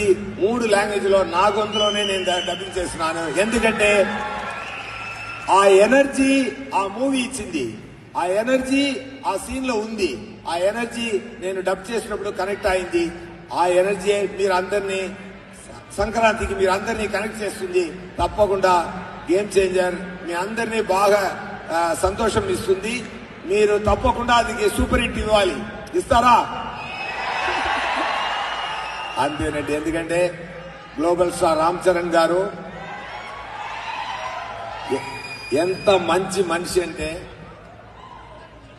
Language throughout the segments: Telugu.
హిందీ మూడు లాంగ్వేజ్లో నా గొంతులోనే నేను డబ్బింగ్ చేస్తున్నాను. ఎందుకంటే ఆ ఎనర్జీ ఆ మూవీ ఇచ్చింది. ఆ ఎనర్జీ ఆ సీన్లో ఉంది. ఆ ఎనర్జీ నేను డబ్ చేసినప్పుడు కనెక్ట్ అయింది. ఆ ఎనర్జీ మీరు అందరినీ సంక్రాంతికి మీరు అందరినీ కనెక్ట్ చేస్తుంది. తప్పకుండా గేమ్ చేంజర్ మీ అందరినీ బాగా సంతోషం ఇస్తుంది. మీరు తప్పకుండా అది సూపర్ హిట్ ఇవ్వాలి. ఇస్తారా? అంతేనండి ఎందుకంటే గ్లోబల్ స్టార్ రామ్ చరణ్ గారు ఎంత మంచి మనిషి అంటే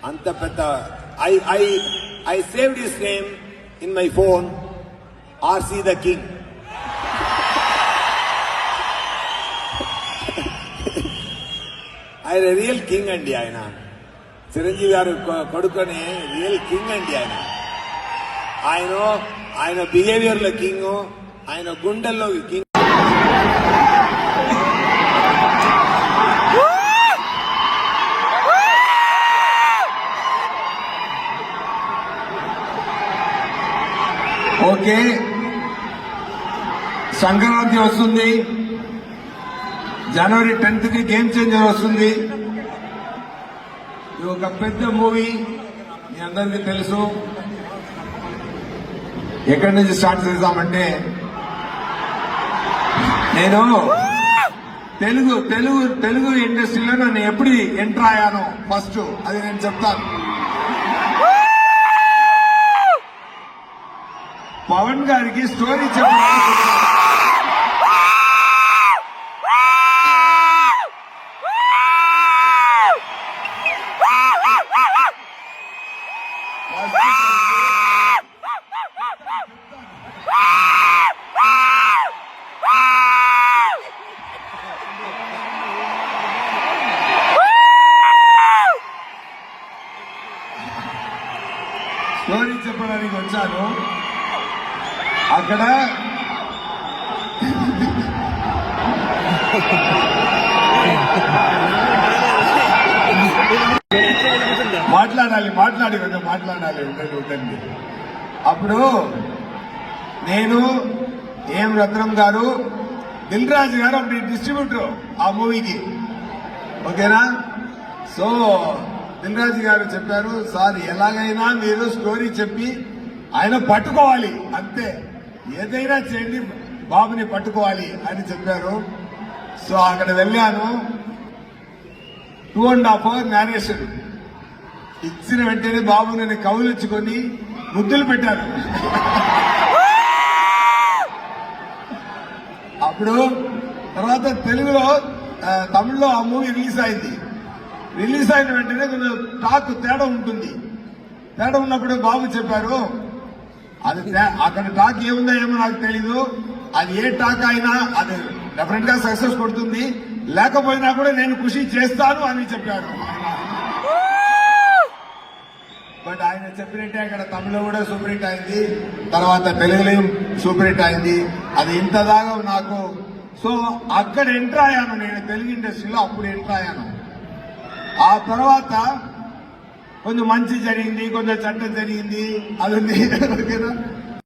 అంత పెద్ద I I I saved his name in my phone RC the king. ఆయన రియల్ కింగ్ అండి ఆయన. చిరంజీవి గారు కొ- కొడుకుని రియల్ కింగ్ అండి ఆయన. ఆయన ఆయన బిహేవియర్లో కింగ్ ఆయన గుండెల్లో కింగ్ ఓకే. సంక్రాంతి వస్తుంది. జనవరి టెన్త్కి గేమ్ చేంజర్ వస్తుంది. ఇది ఒక పెద్ద మూవీ. మీ అందరికీ తెలుసు. ఎక్కడి నుంచి స్టార్ట్ చేద్దామంటే నేను తెలుగు తెలుగు తెలుగు ఇండస్ట్రీలో నేను ఎప్పుడు ఎంటర్ అయ్యాను ఫస్ట్ అది నేను చెప్తాను. పవన్ గారికి స్టోరీ చెప్పాలి చెప్పడానికి అక్కడ మాట్లాడాలి మాట్లాడి కొంచెం మాట్లాడాలి ఉండండి ఉండండి. అప్పుడు నేను ఏం రత్నం గారు దిల్ రాజు గారు అప్పుడు డిస్ట్రిబ్యూటర్ ఆ మూవీకి. ఓకేనా? సో దిల్ రాజు గారు చెప్పారు సార్ ఎలాగైనా మీరు స్టోరీ చెప్పి ఆయన పట్టుకోవాలి అంతే. ఏదైనా చేయండి బాబుని పట్టుకోవాలి అని చెప్పారు. సో అక్కడ వెళ్ళాను. Two and half hour narration ఇచ్చిన వెంటనే బాబు నేను కౌలించుకొని ముద్దులు పెట్టారు అప్పుడు తర్వాత తెలుగులో తమిళ్ళో ఆ మూవీ రిలీజ్ అయింది. రిలీజ్ అయిన వెంటనే కొంచెం టాక్ తేడా ఉంటుంది. తేడా ఉన్నప్పుడు బాబు చెప్పారు అది అక్కడ టాక్ ఏముందో ఏమో నాకు తెలీదు. అది ఏ టాక్ అయినా అది డెఫినెట్గా సక్సెస్ కొడుతుంది. లేకపోయినా కూడా నేను కృషి చేస్తాను అని చెప్పారు బట్ ఆయన చెప్పినట్టే అక్కడ తమిళ కూడా సూపర్ హిట్ అయింది. తర్వాత తెలుగులో సూపర్ హిట్ అయింది. అది ఇంత దాకా నాకు సో అక్కడ ఎంటర్ అయ్యాను నేను తెలుగు ఇండస్ట్రీలో అప్పుడు ఎంటర్ అయ్యాను. ఆ తర్వాత కొంచెం మంచి జరిగింది కొంచెం చెడ్డ జరిగింది అది ఉంది ఓకేనా?